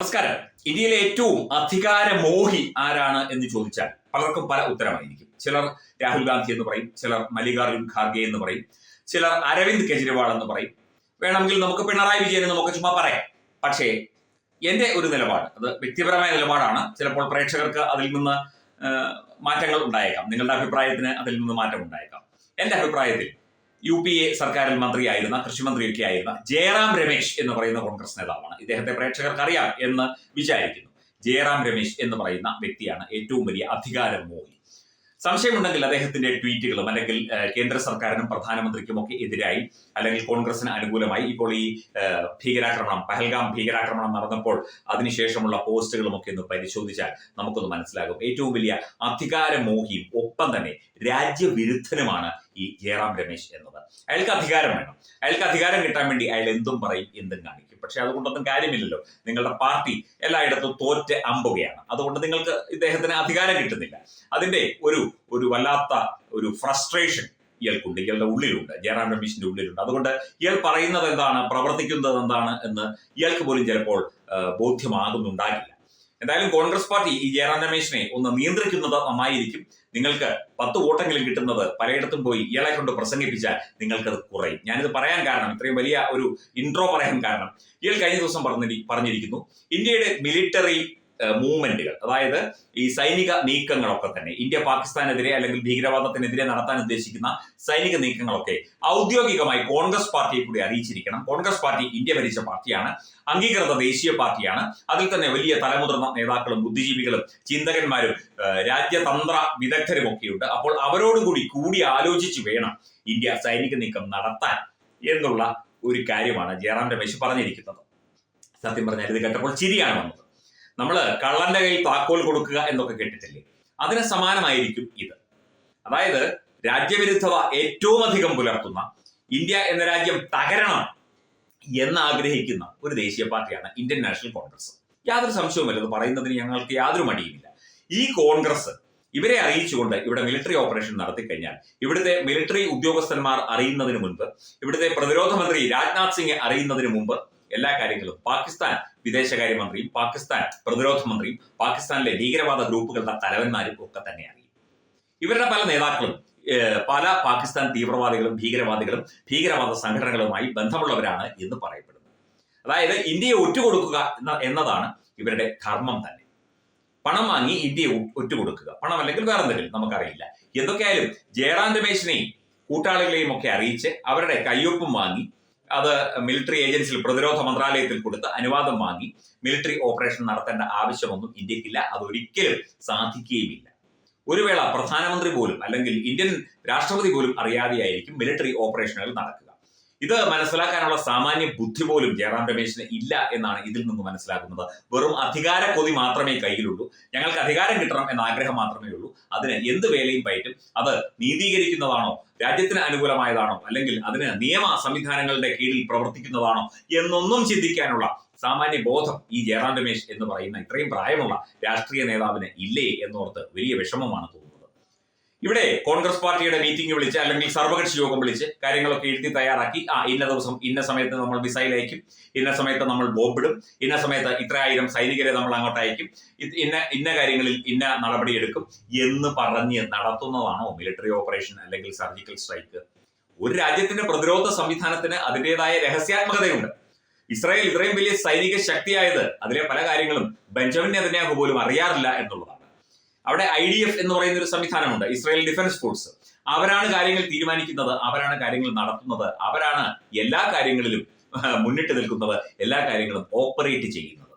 നമസ്കാരം. ഇന്ത്യയിലെ ഏറ്റവും അധികാരമോഹി ആരാണ് എന്ന് ചോദിച്ചാൽ പലർക്കും പല ഉത്തരമായിരിക്കും. ചിലർ രാഹുൽ ഗാന്ധി എന്ന് പറയും ചിലർ മല്ലികാർജുൻ ഖാർഗെ എന്ന് പറയും ചിലർ അരവിന്ദ് കെജ്രിവാൾ എന്ന് പറയും. വേണമെങ്കിൽ നമുക്ക് പിണറായി വിജയൻ എന്ന് നമുക്ക് ചുമ്മാ പറയാം. പക്ഷേ എന്റെ ഒരു നിലപാട് അത് വ്യക്തിപരമായ നിലപാടാണ്. ചിലപ്പോൾ പ്രേക്ഷകർക്ക് അതിൽ നിന്ന് മാറ്റങ്ങൾ ഉണ്ടായേക്കാം. നിങ്ങളുടെ അഭിപ്രായത്തിന് അതിൽ നിന്ന് മാറ്റം ഉണ്ടായേക്കാം. എന്റെ അഭിപ്രായത്തിൽ യു പി എ സർക്കാരിൽ മന്ത്രിയായിരുന്ന കൃഷി കൃഷിമന്ത്രിയൊക്കെ ആയിരുന്ന ജയറാം രമേശ് എന്ന് പറയുന്ന കോൺഗ്രസ് നേതാവാണ്. ഇദ്ദേഹത്തെ പ്രേക്ഷകർക്ക് അറിയാം എന്ന് വിചാരിക്കുന്നു. ജയറാം രമേശ് എന്ന് പറയുന്ന വ്യക്തിയാണ് ഏറ്റവും വലിയ അധികാരമോഹി. സംശയമുണ്ടെങ്കിൽ അദ്ദേഹത്തിന്റെ ട്വീറ്റുകളും അല്ലെങ്കിൽ കേന്ദ്ര സർക്കാരിനും പ്രധാനമന്ത്രിക്കും ഒക്കെ എതിരായി അല്ലെങ്കിൽ കോൺഗ്രസിന് അനുകൂലമായി ഇപ്പോൾ ഈ ഭീകരാക്രമണം പഹൽഗാം ഭീകരാക്രമണം നടന്നപ്പോൾ അതിനുശേഷമുള്ള പോസ്റ്റുകളും ഒക്കെ ഒന്ന് പരിശോധിച്ചാൽ നമുക്കൊന്ന് മനസ്സിലാകും. ഏറ്റവും വലിയ അധികാരമോഹിയും ഒപ്പം തന്നെ രാജ്യവിരുദ്ധനുമാണ് ഈ ജയറാം രമേശ് എന്നത് അയാൾക്ക് അധികാരം വേണം. അയാൾക്ക് അധികാരം കിട്ടാൻ വേണ്ടി അയാൾ എന്തും പറയും എന്തും കാണിക്കും. പക്ഷെ അതുകൊണ്ടൊന്നും കാര്യമില്ലല്ലോ. നിങ്ങളുടെ പാർട്ടി എല്ലായിടത്തും തോറ്റ് അമ്പുകയാണ്. അതുകൊണ്ട് നിങ്ങൾക്ക് ഇദ്ദേഹത്തിന് അധികാരം കിട്ടുന്നില്ല. അതിന്റെ ഒരു ഒരു വല്ലാത്ത ഒരു ഫ്രസ്ട്രേഷൻ ഇയാൾക്കുണ്ട്. ഇയാളുടെ ഉള്ളിലുണ്ട്. ജയറാം രമേശിന്റെ ഉള്ളിലുണ്ട്. അതുകൊണ്ട് ഇയാൾ പറയുന്നത് എന്താണ് പ്രവർത്തിക്കുന്നത് എന്താണ് എന്ന് ഇയാൾക്ക് പോലും ചിലപ്പോൾ ബോധ്യമാകുന്നുണ്ടാകില്ല. എന്തായാലും കോൺഗ്രസ് പാർട്ടി ഈ ജയറാം രമേശിനെ ഒന്ന് നിയന്ത്രിക്കുന്നത് നന്നായിരിക്കും. നിങ്ങൾക്ക് പത്ത് വോട്ടെങ്കിലും കിട്ടുന്നത് പലയിടത്തും പോയി ഇയാളെ കൊണ്ട് പ്രസംഗിപ്പിച്ചാൽ നിങ്ങൾക്കത് കുറയും. ഞാനിത് പറയാൻ കാരണം ഇത്രയും വലിയ ഒരു ഇൻട്രോ പറയാൻ കാരണം. ഇയാൾ കഴിഞ്ഞ ദിവസം പറഞ്ഞിരി പറഞ്ഞിരിക്കുന്നു ഇന്ത്യയുടെ മിലിറ്ററി മൂവ്മെന്റുകൾ അതായത് ഈ സൈനിക നീക്കങ്ങളൊക്കെ തന്നെ ഇന്ത്യ പാകിസ്ഥാനെതിരെ അല്ലെങ്കിൽ ഭീകരവാദത്തിനെതിരെ നടത്താൻ ഉദ്ദേശിക്കുന്ന സൈനിക നീക്കങ്ങളൊക്കെ ഔദ്യോഗികമായി കോൺഗ്രസ് പാർട്ടിയെ കൂടി അറിയിച്ചിരിക്കണം. കോൺഗ്രസ് പാർട്ടി ഇന്ത്യ ഭരിച്ച പാർട്ടിയാണ് അംഗീകൃത ദേശീയ പാർട്ടിയാണ്. അതിൽ തന്നെ വലിയ തലമുതിർന്ന നേതാക്കളും ബുദ്ധിജീവികളും ചിന്തകന്മാരും രാജ്യതന്ത്ര വിദഗ്ധരും ഒക്കെയുണ്ട്. അപ്പോൾ അവരോടുകൂടി കൂടി ആലോചിച്ച് വേണം ഇന്ത്യ സൈനിക നീക്കം നടത്താൻ എന്നുള്ള ഒരു കാര്യമാണ് ജയറാം രമേശ് പറഞ്ഞിരിക്കുന്നത്. സത്യം പറഞ്ഞാൽ ഇത് കേട്ടപ്പോൾ ചിരിയാണ് വന്നത്. നമ്മൾ കള്ളന്റെ കയ്യിൽ താക്കോൽ കൊടുക്കുക എന്നൊക്കെ കേട്ടിട്ടില്ലേ? അതിന് സമാനമായിരിക്കും ഇത്. അതായത് രാജ്യവിരുദ്ധത ഏറ്റവും അധികം പുലർത്തുന്ന ഇന്ത്യ എന്ന രാജ്യം തകരണം എന്ന് ആഗ്രഹിക്കുന്ന ഒരു ദേശീയ പാർട്ടിയാണ് ഇന്ത്യൻ നാഷണൽ കോൺഗ്രസ്. യാതൊരു സംശയവുമില്ല അത് പറയുന്നതിന് ഞങ്ങൾക്ക് യാതൊരു മടിയുമില്ല. ഈ കോൺഗ്രസ് ഇവരെ അറിയിച്ചുകൊണ്ട് ഇവിടെ മിലിറ്ററി ഓപ്പറേഷൻ നടത്തി കഴിഞ്ഞാൽ ഇവിടുത്തെ മിലിറ്ററി ഉദ്യോഗസ്ഥന്മാർ അറിയുന്നതിന് മുൻപ് ഇവിടുത്തെ പ്രതിരോധ മന്ത്രി രാജ്നാഥ് സിംഗ് അറിയുന്നതിന് മുമ്പ് എല്ലാ കാര്യങ്ങളും പാകിസ്ഥാൻ വിദേശകാര്യമന്ത്രിയും പാകിസ്ഥാൻ പ്രതിരോധ മന്ത്രിയും പാകിസ്ഥാനിലെ ഭീകരവാദ ഗ്രൂപ്പുകളുടെ തലവന്മാരും ഒക്കെ തന്നെ അറിയും ഇവരുടെ പല നേതാക്കളും പല പാകിസ്ഥാൻ തീവ്രവാദികളും ഭീകരവാദികളും ഭീകരവാദ സംഘടനകളുമായി ബന്ധമുള്ളവരാണ് എന്ന് പറയപ്പെടുന്നത് അതായത് ഇന്ത്യയെ ഒറ്റുകൊടുക്കുക എന്നതാണ് ഇവരുടെ ധർമ്മം തന്നെ. പണം വാങ്ങി ഇന്ത്യയെ ഒറ്റുകൊടുക്കുക. പണം അല്ലെങ്കിൽ വേറെ എന്തെങ്കിലും നമുക്കറിയില്ല. എന്തൊക്കെയായാലും ജയറാം രമേശിനെയും കൂട്ടാളികളെയും ഒക്കെ അറിയിച്ച് അവരുടെ കയ്യൊപ്പും വാങ്ങി അത് മിലിറ്ററി ഏജൻസിയിൽ പ്രതിരോധ മന്ത്രാലയത്തിൽ കൊടുത്ത് അനുവാദം വാങ്ങി മിലിറ്ററി ഓപ്പറേഷൻ നടത്തേണ്ട ആവശ്യമൊന്നും ഇന്ത്യക്കില്ല. അതൊരിക്കലും സാധിക്കുകയുമില്ല. ഒരു വേള പ്രധാനമന്ത്രി പോലും അല്ലെങ്കിൽ ഇന്ത്യൻ രാഷ്ട്രപതി പോലും അറിയാതെയായിരിക്കും മിലിറ്ററി ഓപ്പറേഷനുകൾ നടക്കുക. ഇത് മനസ്സിലാക്കാനുള്ള സാമാന്യ ബുദ്ധി പോലും ജയറാം രമേശിന് ഇല്ല എന്നാണ് ഇതിൽ നിന്ന് മനസ്സിലാക്കുന്നത് വെറും അധികാര കൊതി മാത്രമേ കയ്യിലുള്ളൂ. ഞങ്ങൾക്ക് അധികാരം കിട്ടണം എന്ന ആഗ്രഹം മാത്രമേ ഉള്ളൂ. അതിന് എന്ത് വേലയും പയറ്റും അത് നീതീകരിക്കുന്നതാണോ? രാജ്യത്തിന് അനുകൂലമായതാണോ? അല്ലെങ്കിൽ അതിന് നിയമ സംവിധാനങ്ങളുടെ കീഴിൽ പ്രവർത്തിക്കുന്നതാണോ? എന്നൊന്നും ചിന്തിക്കാനുള്ള സാമാന്യ ബോധം ഈ ജയറാം രമേശ് എന്ന് പറയുന്ന ഇത്രയും പ്രായമുള്ള രാഷ്ട്രീയ നേതാവിന് ഇല്ലേ എന്നോർത്ത് വലിയ വിഷമമാണ് തോന്നുന്നത്. ഇവിടെ കോൺഗ്രസ് പാർട്ടിയുടെ മീറ്റിംഗ് വിളിച്ച് അല്ലെങ്കിൽ സർവകക്ഷി യോഗം വിളിച്ച് കാര്യങ്ങളൊക്കെ എഴുതി തയ്യാറാക്കി. ആ ഇന്ന ദിവസം ഇന്ന സമയത്ത് നമ്മൾ മിസൈൽ അയക്കും. ഇന്ന സമയത്ത് നമ്മൾ ബോംബിടും ഇന്ന സമയത്ത് ഇത്ര ആയിരം സൈനികരെ നമ്മൾ അങ്ങോട്ട് അയക്കും. ഇന്ന ഇന്ന കാര്യങ്ങളിൽ ഇന്ന നടപടി എടുക്കും എന്ന് പറഞ്ഞ് നടത്തുന്നതാണോ മിലിറ്ററി ഓപ്പറേഷൻ അല്ലെങ്കിൽ സർജിക്കൽ സ്ട്രൈക്ക് ഒരു രാജ്യത്തിന്റെ പ്രതിരോധ സംവിധാനത്തിന് അതിന്റെതായ രഹസ്യാത്മകതയുണ്ട്. ഇസ്രായേൽ ഇത്രയും വലിയ സൈനിക ശക്തിയായത് അതിലെ പല കാര്യങ്ങളും ബെഞ്ചമിൻ നെതന്യാഹു പോലും അറിയാറില്ല എന്നുള്ളതാണ്. അവിടെ ഐ ഡി എഫ് എന്ന് പറയുന്ന ഒരു സംവിധാനമുണ്ട് ഇസ്രായേൽ ഡിഫൻസ് ഫോഴ്സ് അവരാണ് കാര്യങ്ങൾ തീരുമാനിക്കുന്നത് അവരാണ് കാര്യങ്ങൾ നടത്തുന്നത് അവരാണ് എല്ലാ കാര്യങ്ങളിലും മുന്നിട്ട് നിൽക്കുന്നത് എല്ലാ കാര്യങ്ങളും ഓപ്പറേറ്റ് ചെയ്യുന്നത്.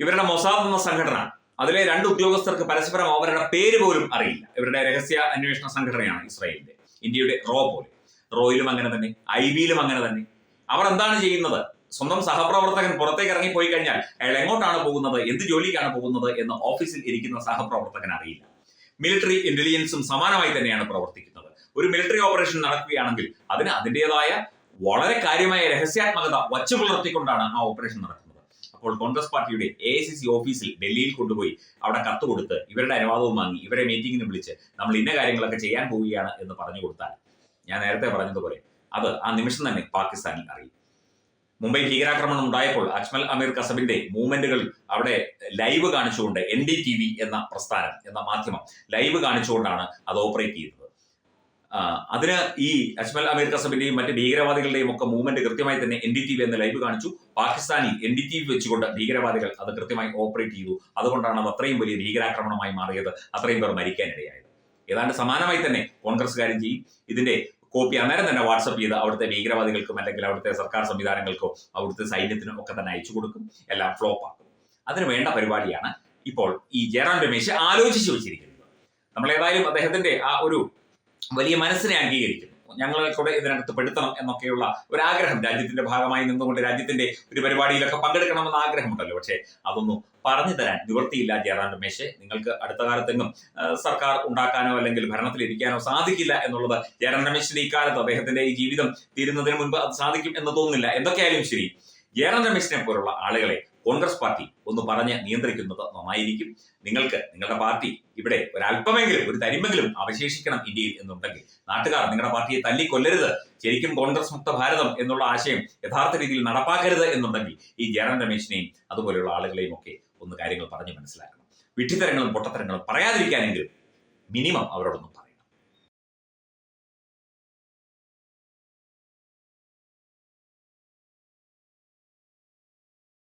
ഇവരുടെ മൊസാദ് എന്ന സംഘടന അതിലെ രണ്ട് ഉദ്യോഗസ്ഥർക്ക് പരസ്പരം അവരുടെ പേര് പോലും അറിയില്ല. ഇവരുടെ രഹസ്യ അന്വേഷണ സംഘടനയാണ് ഇസ്രായേലിന്റെ ഇന്ത്യയുടെ റോ പോലെ. റോയിലും അങ്ങനെ തന്നെ ഐ ബിയിലും അങ്ങനെ തന്നെ. അവർ എന്താണ് ചെയ്യുന്നത്? സ്വന്തം സഹപ്രവർത്തകൻ പുറത്തേക്ക് ഇറങ്ങി പോയി കഴിഞ്ഞാൽ അയാൾ എങ്ങോട്ടാണ് പോകുന്നത്? എന്ത് ജോലിക്കാണ് പോകുന്നത്? എന്ന് ഓഫീസിൽ ഇരിക്കുന്ന സഹപ്രവർത്തകൻ അറിയില്ല. മിലിറ്ററി ഇന്റലിജൻസും സമാനമായി തന്നെയാണ് പ്രവർത്തിക്കുന്നത്. ഒരു മിലിറ്ററി ഓപ്പറേഷൻ നടക്കുകയാണെങ്കിൽ അതിന് അതിന്റെതായ വളരെ കാര്യമായ രഹസ്യാത്മകത വച്ചു പുലർത്തിക്കൊണ്ടാണ് ആ ഓപ്പറേഷൻ നടക്കുന്നത്. അപ്പോൾ കോൺഗ്രസ് പാർട്ടിയുടെ എ ഓഫീസിൽ ഡൽഹിയിൽ കൊണ്ടുപോയി അവിടെ കത്ത് കൊടുത്ത് ഇവരുടെ അനുവാദവും വാങ്ങി ഇവരെ മീറ്റിംഗിന് വിളിച്ച് നമ്മൾ ഇന്ന കാര്യങ്ങളൊക്കെ ചെയ്യാൻ പോവുകയാണ് എന്ന് പറഞ്ഞു കൊടുത്താൽ ഞാൻ നേരത്തെ പറഞ്ഞതുപോലെ അത് ആ നിമിഷം തന്നെ പാകിസ്ഥാനിൽ അറിയും. മുംബൈ ഭീകരാക്രമണം ഉണ്ടായപ്പോൾ അജ്മൽ അമീർ കസബിന്റെ മൂവ്മെന്റുകൾ അവിടെ ലൈവ് കാണിച്ചുകൊണ്ട് എൻ ഡി ടി വി എന്ന പ്രസ്ഥാനം എന്ന മാധ്യമം ലൈവ് കാണിച്ചുകൊണ്ടാണ് അത് ഓപ്പറേറ്റ് ചെയ്തത്. അതിന് ഈ അജ്മൽ അമീർ കസബിന്റെയും മറ്റ് ഭീകരവാദികളുടെയും ഒക്കെ മൂവ്മെന്റ് കൃത്യമായി തന്നെ എൻ ഡി ടി വി എന്ന ലൈവ് കാണിച്ചു. പാകിസ്ഥാനിൽ എൻ ഡി ടി വി വെച്ചുകൊണ്ട് ഭീകരവാദികൾ അത് കൃത്യമായി ഓപ്പറേറ്റ് ചെയ്തു. അതുകൊണ്ടാണ് അത് അത്രയും വലിയ ഭീകരാക്രമണമായി മാറിയത് അത്രയും പേർ മരിക്കാനിടയായത്. ഏതാണ്ട് സമാനമായി തന്നെ കോൺഗ്രസ്സുകാരും ചെയ്യും. ഇതിന്റെ കോപ്പി അന്നേരം തന്നെ വാട്സപ്പ് ചെയ്ത് അവിടുത്തെ ഭീകരവാദികൾക്കും അല്ലെങ്കിൽ അവിടുത്തെ സർക്കാർ സംവിധാനങ്ങൾക്കോ അവിടുത്തെ സൈന്യത്തിനും ഒക്കെ തന്നെ അയച്ചു കൊടുക്കും. എല്ലാം ഫ്ലോപ്പ് ആക്കും. അതിന് വേണ്ട പരിപാടിയാണ് ഇപ്പോൾ ഈ ജയറാം രമേശ് ആലോചിച്ചു വെച്ചിരിക്കുന്നത്. നമ്മൾ ഏതായാലും അദ്ദേഹത്തിന്റെ ആ ഒരു വലിയ മനസ്സിനെ അംഗീകരിക്കുന്നു. ഞങ്ങളെ കൂടെ ഇതിനകത്ത് പെടുത്തണം എന്നൊക്കെയുള്ള ഒരു ആഗ്രഹം രാജ്യത്തിന്റെ ഭാഗമായി നിന്നുകൊണ്ട് രാജ്യത്തിന്റെ ഒരു പരിപാടിയിലൊക്കെ പങ്കെടുക്കണമെന്ന ആഗ്രഹമുണ്ടല്ലോ. പക്ഷേ അതൊന്നും പറഞ്ഞു തരാൻ നിവൃത്തിയില്ല ജയറാം രമേശ്. നിങ്ങൾക്ക് അടുത്ത കാലത്തെങ്ങും സർക്കാർ ഉണ്ടാക്കാനോ അല്ലെങ്കിൽ ഭരണത്തിലിരിക്കാനോ സാധിക്കില്ല എന്നുള്ളത് ജയറാം രമേശിന്റെ ഇക്കാലത്ത് അദ്ദേഹത്തിന്റെ ഈ ജീവിതം തീരുന്നതിന് മുൻപ് അത് സാധിക്കും എന്ന് തോന്നുന്നില്ല. എന്തൊക്കെയായാലും ശരി ജയറാം രമേശിനെ പോലുള്ള ആളുകളെ കോൺഗ്രസ് പാർട്ടി ഒന്ന് പറഞ്ഞ് നിയന്ത്രിക്കുന്നത് നന്നായിരിക്കും. നിങ്ങൾക്ക് നിങ്ങളുടെ പാർട്ടി ഇവിടെ ഒരല്പമെങ്കിലും ഒരു തരിമെങ്കിലും അവശേഷിക്കണം ഇന്ത്യയിൽ എന്നുണ്ടെങ്കിൽ. നാട്ടുകാർ നിങ്ങളുടെ പാർട്ടിയെ തല്ലിക്കൊല്ലരുത്. ശരിക്കും കോൺഗ്രസ് മുക്ത ഭാരതം എന്നുള്ള ആശയം യഥാർത്ഥ രീതിയിൽ നടപ്പാക്കരുത് എന്നുണ്ടെങ്കിൽ ഈ ജയറാം രമേശിനെയും അതുപോലെയുള്ള ആളുകളെയും ഒക്കെ ഒന്ന് കാര്യങ്ങൾ പറഞ്ഞ് മനസ്സിലാക്കണം. വിഡ്ഢിത്തരങ്ങളും പൊട്ടത്തരങ്ങളും പറയാതിരിക്കാനെങ്കിലും മിനിമം അവരോടൊന്നും